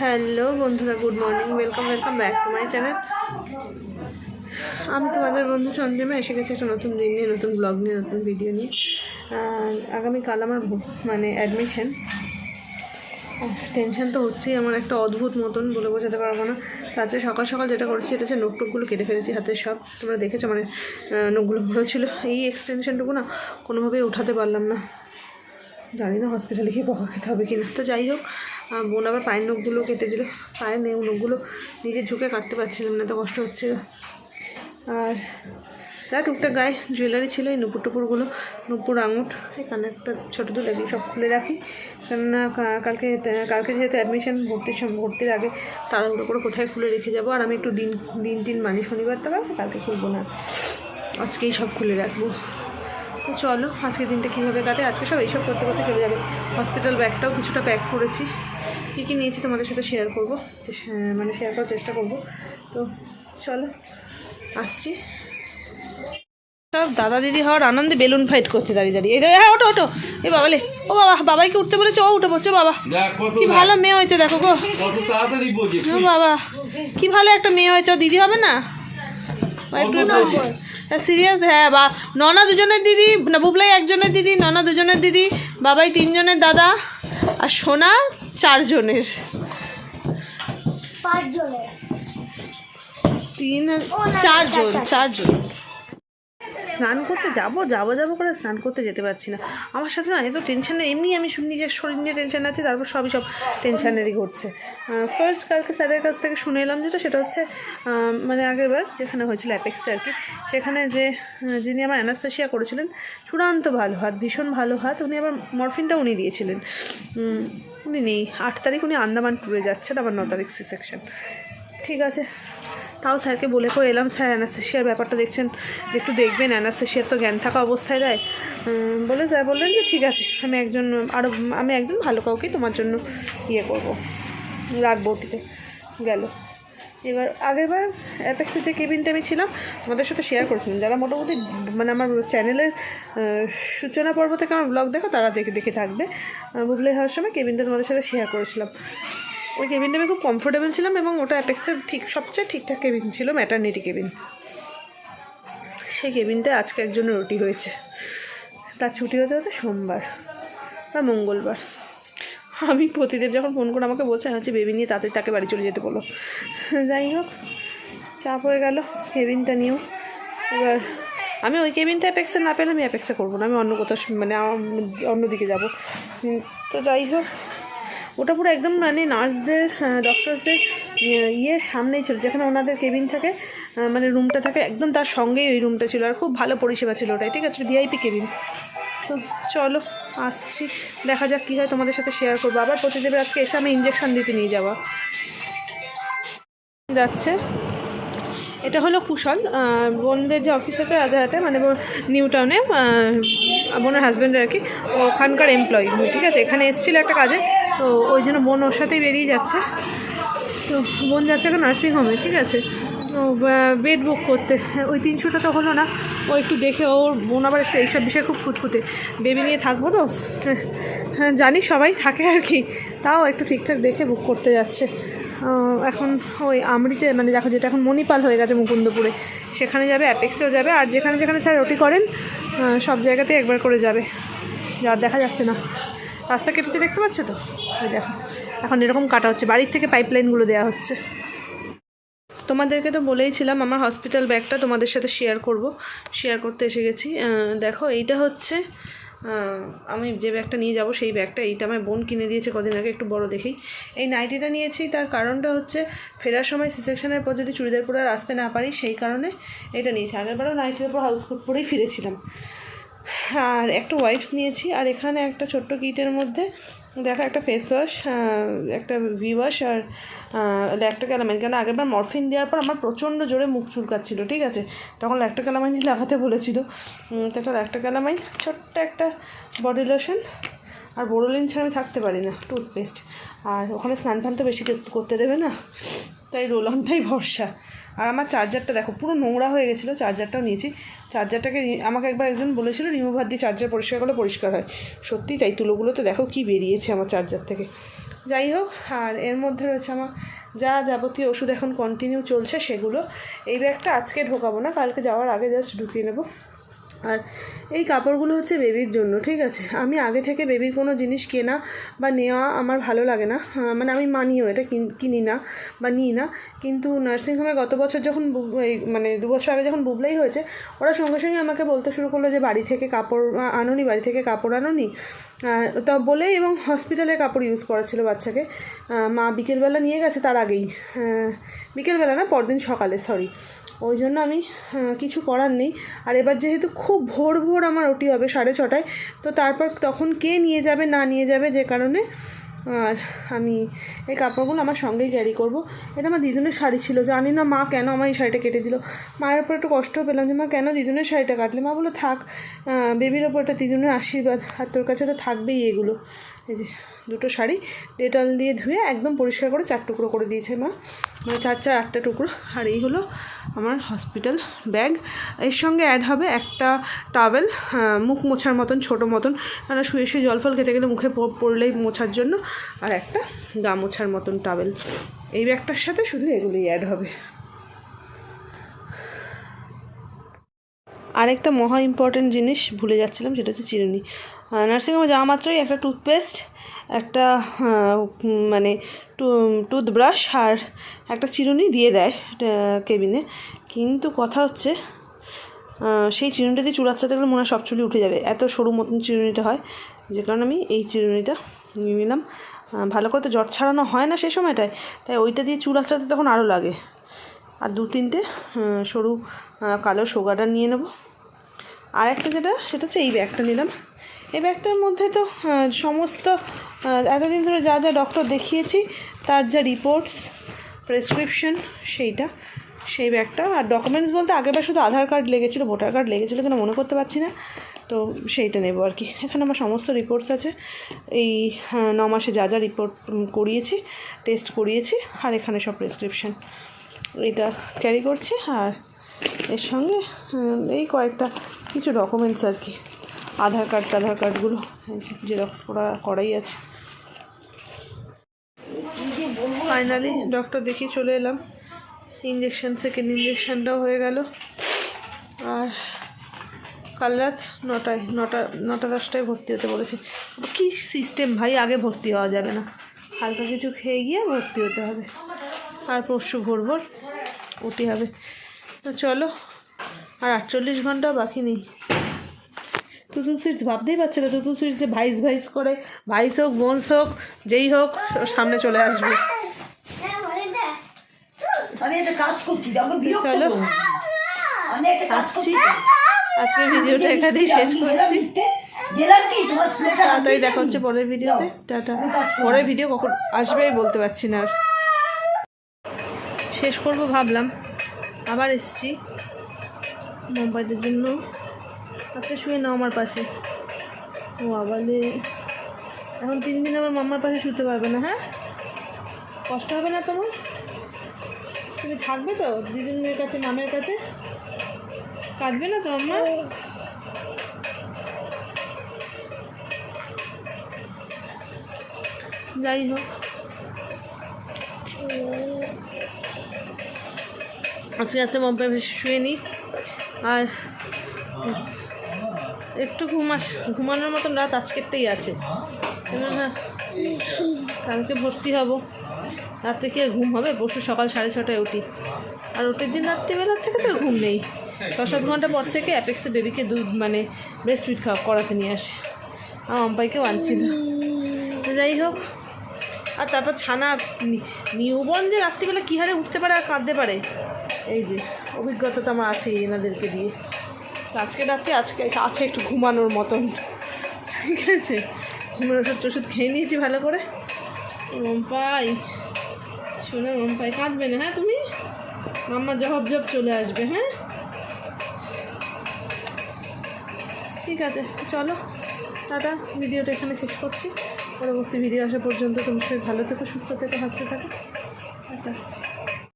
Hello বন্ধুরা, good morning, welcome welcome back to my channel. আমি তোমাদের বন্ধু চন্দ্রিমা এসে গেছি একটা নতুন দিন নিয়ে, নতুন ব্লগ নিয়ে, নতুন ভিডিও নিয়ে। আগামীকাল আমার মানে অ্যাডমিশন টেনশন তো হচ্ছেই, আমার একটা অদ্ভুত মতন বলে বোঝাতে পারব না। রাত্রে সকাল সকাল যেটা করেছি এটা হচ্ছে নোক টোকগুলো কেটে ফেলেছি হাতের সব। তোমরা দেখেছ মানে নোকগুলো বড়ো ছিল। এই এক্সটেনশনটুকু না কোনোভাবেই উঠাতে পারলাম না। জানি না হসপিটালে গিয়ে বকা খেতে হবে কি না তো যাই হোক বোন আবার পায়ের নখগুলো কেটে দিল। পায়ের নখগুলো নিজে ঝুঁকে কাটতে পারছিলাম না, তো কষ্ট হচ্ছিল। আর যা টুকটাক গায়ে জুয়েলারি ছিল, এই নুপুর টুপুরগুলো, নুপুর আঙুট এখানে একটা ছোটো দুটো এগুলো সব খুলে রাখি। কেননা কালকে কালকে যেহেতু অ্যাডমিশন ভর্তির সম- ভর্তির আগে তাড়াহুড়ো করে কোথায় খুলে রেখে যাব? আর আমি একটু দিন দিন দিন মানি শনিবার তো কালকে খুলবো না। আজকেই সব খুলে রাখব। তো চলো, আজকের দিনটা কীভাবে কাটে? আজকে সব এইসব করতে করতে চলে যাবে। হসপিটাল ব্যাগটাও কিছুটা প্যাক করেছি। কী কী নিয়েছি তোমাদের সাথে শেয়ার করব? মানে শেয়ার করার চেষ্টা করব। তো চলো আসছি। সব দাদা দিদি হওয়ার আনন্দে বেলুন ফাইট করছে দাঁড়িয়ে দাঁড়িয়ে। এই দেখো, হ্যাঁ ওটো ওটো এ বাবালে ও বাবা বাবাইকে উঠতে বলেছে? ও উঠে পড়ছে বাবা। কি ভালো মেয়ে হয়েছে দেখো গো। ও বাবা কি ভালো একটা মেয়ে হয়েছে। দিদি হবে না? সিরিয়াস হ্যাঁ বা ননা দুজনের দিদি না বুবলাই একজনের দিদি ননা দুজনের দিদি বাবাই তিনজনের দাদা আর সোনা চারজনের। পাঁচ তিন চারজন চার, চার। চারজন। স্নান করতে যাব যাব যাব করে স্নান করতে যেতে পারছি না। আমার সাথে না এত টেনশনে এমনি আমি শুনি নিজের শরীর নিয়ে টেনশন আছে, তারপর সবই সব টেনশনেরই ঘটছে। ফার্স্ট কালকে স্যারের কাছ থেকে শুনে এলাম যেটা, সেটা হচ্ছে মানে আগের বার যেখানে হয়েছিল অ্যাপেক্সে আর কি, সেখানে যে যিনি আমার অ্যানাস্তাসিয়া করেছিলেন, চূড়ান্ত ভালো হাত, ভীষণ ভালো হাত, উনি আবার মরফিনটা উনি দিয়েছিলেন। উনি নেই, আট তারিখ উনি আন্দামান ট্যুরে যাচ্ছেন, আবার ন তারিখ সি সেকশন ঠিক আছে তাও স্যারকে বলে করে এলাম। স্যার অ্যানাস্থেশিয়ার ব্যাপারটা দেখছেন একটু দেখবেন অ্যানাস্থেশিয়ার তো জ্ঞান থাকা অবস্থায় দেয় বলে স্যার বললেন যে ঠিক আছে আমি একজন আরও আমি একজন ভালো কাউকে তোমার জন্য ইয়ে করব। রাখব ওটিতে গেল। এবার আগেরবার অ্যাপেক্সের যে কেবিনটা আমি ছিলাম তোমাদের সাথে শেয়ার করেছিলাম। যারা মোটামুটি মানে আমার চ্যানেলের সূচনা পর্ব থেকে আমার ব্লগ দেখো তারা দেখে দেখে থাকবে। আহ, বুবলাই হওয়ার সময় কেবিনটা তোমাদের সাথে শেয়ার করেছিলাম। ওই কেবিনটা আমি খুব কমফোর্টেবল ছিলাম এবং ওটা অ্যাপেক্সের ঠিক, সবচেয়ে ঠিকঠাক কেবিন ছিল ম্যাটারনিটি কেবিন সেই কেবিনটা আজকে একজনের রুটি হয়েছে। তার ছুটি হতে হতে সোমবার বা মঙ্গলবার। আমি প্রতিদেব যখন ফোন করে আমাকে বলছে হচ্ছে বেবি নিয়ে তাড়াতাড়ি তাকে বাড়ি চলে যেতে বলো। যাই হোক, চাপ হয়ে গেল কেবিনটা নিয়েও। এবার আমি ওই কেবিনটা অ্যাপেক্সে না পেলে আমি অ্যাপেক্সে করব না, আমি অন্য কোথাও মানে অন্যদিকে যাব। তো যাই হোক ওটা পুরো একদম মানে নার্সদের ডক্টরসদের ইয়ে সামনেই ছিল, যেখানে ওনাদের কেবিন থাকে মানে রুমটা থাকে, একদম তার সঙ্গেই ওই রুমটা ছিল আর খুব ভালো পরিষেবা ছিল ওটাই, ঠিক আছে? ভিআইপি কেবিন তো চলো, আসছি, দেখা যাক কী হয়, তোমাদের সাথে শেয়ার করব। আবার প্রতিদেবের আজকে এসে আমি ইঞ্জেকশান দিতে নিয়ে যাওয়া যাচ্ছে। এটা হলো কুশল বোনদের যে অফিস আছে রাজাহাটে মানে নিউ টাউনে বোনের হাজব্যান্ডের আর কি, ওখানকার এমপ্লয়ি ঠিক আছে? এখানে এসেছিল একটা কাজে, তো ওই জন্য বোন ওর সাথেই বেরিয়ে যাচ্ছে। তো বোন যাচ্ছে একটা নার্সিংহোমে ঠিক আছে? বেড বুক করতে। ওই তিনশোটা তো হলো না, ও একটু দেখে, ওর বোন আবার একটু এইসব বিষয়ে খুব ফুটফুটে বেবি নিয়ে থাকব তো? হ্যাঁ জানি সবাই থাকে আর কি, তাও একটু ঠিকঠাক দেখে বুক করতে যাচ্ছে। এখন ওই আমরিতে মানে দেখো যেটা এখন মণিপাল হয়ে গেছে মুকুন্দপুরে, সেখানে যাবে অ্যাপেক্সেও যাবে, আর যেখানে যেখানে স্যার ওটি করেন সব জায়গাতেই একবার করে যাবে। যা দেখা যাচ্ছে না। রাস্তা কেটেছে দেখতে পাচ্ছ তো? ওই দেখো, এখন এরকম কাটা হচ্ছে, বাড়ির থেকে পাইপলাইনগুলো দেওয়া হচ্ছে। তোমাদেরকে তো বলেইছিলাম আমার হসপিটাল ব্যাগটা তোমাদের সাথে শেয়ার করব। শেয়ার করতে এসে গেছি। দেখো, এইটা হচ্ছে আমি যে ব্যাগটা নিয়ে যাব সেই ব্যাগটা, এইটা আমার বোন কিনে দিয়েছে কদিন আগে, একটু বড় দেখেই। এই নাইটিটা নিয়েছি, তার কারণটা হচ্ছে ফেরার সময় সি সেকশনের পর যদি চুড়িদার পরে আর আসতে না পারি, সেই কারণে এটা নিয়েছি। আগেরবারও নাইটির উপর হাউস কোট পরেই ফিরেছিলাম। আর একটা ওয়াইপস নিয়েছি, আর এখানে একটা ছোট্ট কিটের মধ্যে দেখো একটা ফেস ওয়াশ একটা ভি ওয়াশ আর ল্যাক্টোক্যালামাইন কেন আগেরবার মরফিন দেওয়ার পর আমার প্রচণ্ড জোরে মুখ চুলকাচ্ছিল, ঠিক আছে? তখন ল্যাক্টোক্যালামাইন লাগাতে বলেছিল। তো একটা ল্যাক্টোক্যালামাইন ছোট্ট একটা বডি লোশন আর বোরোলিন ছাড়া আমি থাকতে পারি না টুথপেস্ট আর ওখানে স্নান ফান তো বেশি করতে দেবে না, তাই রোল অনটাই ভরসা। আর আমার চার্জারটা দেখো, পুরো নোংরা হয়ে গেছিল, চার্জারটাও নিয়েছি। চার্জারটাকে আমাকে একবার একজন বলেছিল রিমুভার দিয়ে চার্জার পরিষ্কার করলে পরিষ্কার হয়। সত্যি তাই তুলোগুলো তো দেখো কি বেরিয়েছে আমার চার্জার থেকে। যাই হোক, আর এর মধ্যে রয়েছে আমার যা যাবতীয় ওষুধ এখন কন্টিনিউ চলছে সেগুলো। এই ব্যাগটা আজকে ঢোকাবো না, কালকে যাওয়ার আগে জাস্ট ঢুকিয়ে নেব। আর এই কাপড়গুলো হচ্ছে বেবির জন্য, ঠিক আছে? আমি আগে থেকে বেবির কোনো জিনিস কেনা বা নেওয়া আমার ভালো লাগে না। মানে আমি মানিও, এটা কিন- না বা নিই না। কিন্তু নার্সিংহোমে গত বছর যখন মানে দু বছর আগে যখন বুবলাই হয়েছে, ওরা সঙ্গে সঙ্গে আমাকে বলতে শুরু করল যে, বাড়ি থেকে কাপড় আনো আনোনি, বাড়ি থেকে কাপড় আনোনি? তা বলে এবং হসপিটালের কাপড় ইউজ করা ছিল বাচ্চাকে মা বিকেলবেলা নিয়ে গেছে তার আগেই। বিকেলবেলা না, পরদিন সকালে সরি ওই জন্য আমি কিছু করার নেই। আর এবার যেহেতু খুব ভোর ভোর আমার ওটি হবে সাড়ে ছটায়, তো তারপর তখন কে নিয়ে যাবে, না নিয়ে যাবে যে কারণে আর আমি এই কাপড়গুলো আমার সঙ্গেই ক্যারি করব। এটা আমার দিদুনের শাড়ি ছিল, জানি না মা কেন আমার এই শাড়িটা কেটে দিল। মায়ের ওপর একটু কষ্ট পেলাম যে, মা, কেন দিদুনের শাড়িটা কাটলে? মা বলে থাক বেবির ওপর একটা দিদুনের আশীর্বাদ, আর তোর কাছে তো থাকবেই এগুলো। এই যে দুটো শাড়ি, ডেটল দিয়ে ধুয়ে একদম পরিষ্কার করে চার টুকরো করে দিয়েছে মা। মানে চার চার, আটটা টুকরো। আর এই হলো আমার হসপিটাল ব্যাগ এর সঙ্গে অ্যাড হবে একটা টাওয়েল মুখ মোছার মতন, ছোটো মতন। মানে শুয়ে শুয়ে জল ফল খেতে গেলে মুখে পড়লেই মোছার জন্য। আর একটা গা মোছার মতন টাওয়েল এই ব্যাগটার সাথে শুধু এগুলোই অ্যাড হবে। আরেকটা মহা ইম্পর্টেন্ট জিনিস ভুলে যাচ্ছিলাম, সেটা হচ্ছে চিরুনি। নার্সিংহোমে যাওয়া মাত্রই একটা টুথপেস্ট একটা মানে টুথব্রাশ আর একটা চিরুনি দিয়ে দেয় কেবিনে। কিন্তু কথা হচ্ছে সেই চিরুনিটা দিয়ে চুল আঁচড়াতে গেলে মনে হয় সব চুলই উঠে যাবে। এত সরু মতন চিরুনিটা হয় যে কারণে আমি এই চিরুনিটা নিয়ে নিলাম। ভালো করে তো জট ছাড়ানো হয় না সেই সময়টায়, তাই ওইটা দিয়ে চুল আঁচড়াতে তখন আরও লাগে। আর দু তিনটে সরু কালো সোগাটা নিয়ে নেব। আর একটা যেটা, সেটা হচ্ছে এই ব্যাগটা নিলাম। এই ব্যাগটার মধ্যে তো সমস্ত এতদিন ধরে যা যা ডক্টর দেখিয়েছি, তার যা রিপোর্টস প্রেসক্রিপশন সেইটা, সেই ব্যাগটা। আর ডকুমেন্টস বলতে আগেরবার শুধু আধার কার্ড লেগেছিলো ভোটার কার্ড লেগেছিলো কিনা মনে করতে পারছি না। তো সেইটা নেব আর কি। এখানে আমার সমস্ত রিপোর্টস আছে। এই ন মাসে যা যা রিপোর্ট করিয়েছি টেস্ট করিয়েছি, আর এখানে সব প্রেসক্রিপশন এটা ক্যারি করছি, আর এর সঙ্গে এই কয়েকটা কিছু ডকুমেন্টস আর কি। আধার কার্ড আধার কার্ডগুলো জেরক্স করা, করাই আছে। ফাইনালি ডক্টর দেখিয়ে চলে এলাম। ইঞ্জেকশন সেকেন্ড ইঞ্জেকশানটাও হয়ে গেল। আর কাল রাত নটায়, নটা নটা দশটায় ভর্তি হতে বলেছে। কী সিস্টেম ভাই, আগে ভর্তি হওয়া যাবে না। হালকা কিছু খেয়ে গিয়ে ভর্তি হতে হবে। আর পরশু ভোর ভোর উঠি হবে। তো চলো, আর আটচল্লিশ ঘণ্টা বাকি নেই। তুতুল সুইটস ভাবতেই পারছে না তুতুল সুইটস যে ভাইস ভাইস করে ভাইস হোক বোনস হোক যেই হোক সামনে চলে আসবে। চলো। করো না। আমি একটা কাজ আজকে ভিডিওটা এখানেই শেষ করছি। তাড়াতাড়ি দেখা হচ্ছে পরের ভিডিওতে। টাটা। পরের ভিডিও কখন আসবে বলতে পারছি না আর। শেষ করব ভাবলাম। আবার এসছি। মোবাইলের জন্য। আজকে শুয়ে নাও আমার পাশে। ও আবালে এখন তিন দিন আমার মাম্মার পাশে শুতে পারবে না হ্যাঁ? কষ্ট হবে না তোমার? তুমি থাকবে তো দিদির কাছে, মামের কাছে? কাঁদবে না তো আমার যাই হোক। আজকে রাতে মম্পায় পাশে শুয়ে নিই আর একটু ঘুমাস, ঘুমানোর মতন রাত আজকেরটাই আছে। কালকে ভর্তি হব। রাত্রে কি আর ঘুম হবে? পরশু সকাল সাড়ে ছটায় উঠি। আর ওটির দিন রাত্রিবেলার থেকে তো ঘুম নেই। ছ সাত ঘণ্টা পর থেকে অ্যাপেক্সে বেবিকে দুধ মানে ব্রেস্ট ফিড খাওয়া, করাতে নিয়ে আসে। আমার আম্পাইকেও আনছিল। যাই হোক, আর তারপর ছানা নিউবর্ন যে রাত্রিবেলা কী হারে উঠতে পারে আর কাঁদতে পারে? এই যে, অভিজ্ঞতা তো আমার আছে এনাদেরকে দিয়ে। আজকে রাত্রে আজকে আছে একটু ঘুমানোর মতন। ঠিক আছে? ঘুমের ওষুধ খেয়ে নিয়েছি ভালো করে। পাই শোনো পাই কাঁদবে না হ্যাঁ তুমি? মাম্মা জব জব চলে আসবে হ্যাঁ? ঠিক আছে, চলো। টাটা, ভিডিওটা এখানে শেষ করছি। পরবর্তী ভিডিও আসা পর্যন্ত তুমি সবাই ভালো থেকো, সুস্থ থেকো, হাসতে থাকো। টাটা।